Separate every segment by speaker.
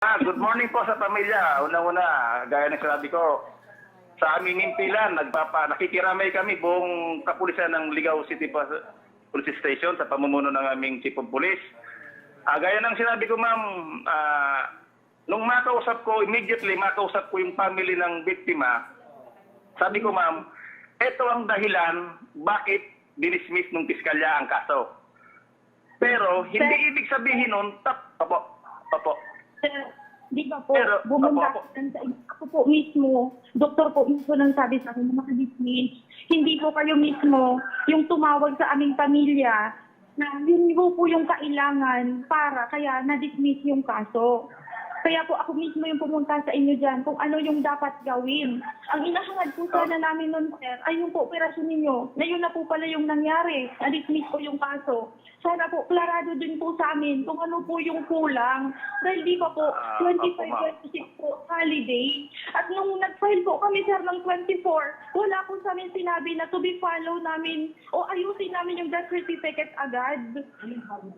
Speaker 1: Ah, good morning po sa pamilya. Una-una, gaya ng sinabi ko, sa aming impilan, nagpapa, nakikiramay kami buong kapulisan ng Ligaw City Police Station sa pamumuno ng aming Chief of Police. Ah, gaya ng sinabi ko, ma'am, ah, nung makausap ko, immediately makausap ko yung family ng biktima, sabi ko, ma'am, ito ang dahilan bakit dinismiss ng piskalya ang kaso. Pero hindi ibig sabihin nun, tap, opo, opo.
Speaker 2: Sir, di ba po,
Speaker 1: Pero,
Speaker 2: bumunta
Speaker 1: opo, opo.
Speaker 2: sa ako po mismo, doktor po mismo nang sabi sa akin na makadismiss. Hindi po kayo mismo yung tumawag sa aming pamilya na yun po po yung kailangan para kaya na-dismiss yung kaso. Kaya po ako mismo yung pumunta sa inyo dyan kung ano yung dapat gawin. Ang inahangad po sana namin nun, sir, ay yung po operasyon ninyo. Na yun na po pala yung nangyari. Na-dismiss po yung kaso. Sana po, klarado din po sa amin kung ano po yung kulang. Dahil di ba po,
Speaker 1: Ah, opo, ma'am.
Speaker 2: 25-26 po, holiday. At nung nag-file po kami, sir, ng 24, wala po sa amin sinabi na to be follow namin o ayusin namin death certificate agad.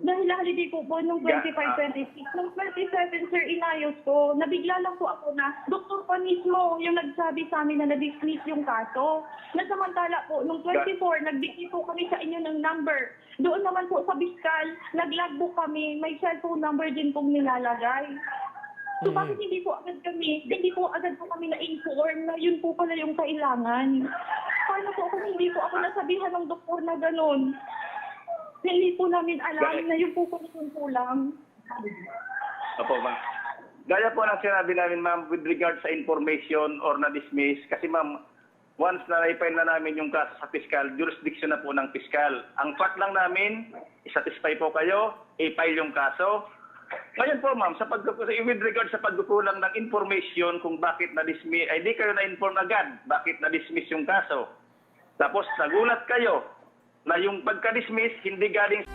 Speaker 2: Dahil holiday po po nung
Speaker 1: Yeah,
Speaker 2: 25-26. Nung 27, sir, inayos ko. Nabigla lang po ako na doktor pa mismo yung nagsabi sa amin na na-dismiss yung kaso. Na samantala po, nung 24, nagbigay po kami sa inyo ng number. Doon naman po sa Biskal, nag-logbook kami. May cellphone number din pong nilalagay. So bakit hindi po agad kami, hindi po agad po kami na-inform na yun po pala yung kailangan? Paano po kung hindi po ako nasabihan ng doktor na ganun? Hindi po namin alam na yun po yung kulang.
Speaker 1: Opo, ma'am. Gaya po ng sinabi namin, ma'am, with regard sa information or na-dismiss, kasi ma'am, once na na-file na namin yung kaso sa fiscal, jurisdiction na po ng fiscal. Ang fact lang namin, isatisfy po kayo, i-file yung kaso. Ngayon po, ma'am, sa pag with regard sa pagkukulang ng information kung bakit na-dismiss, ay di kayo na-inform agad bakit na-dismiss yung kaso. Tapos nagulat kayo na yung pagka-dismiss hindi galing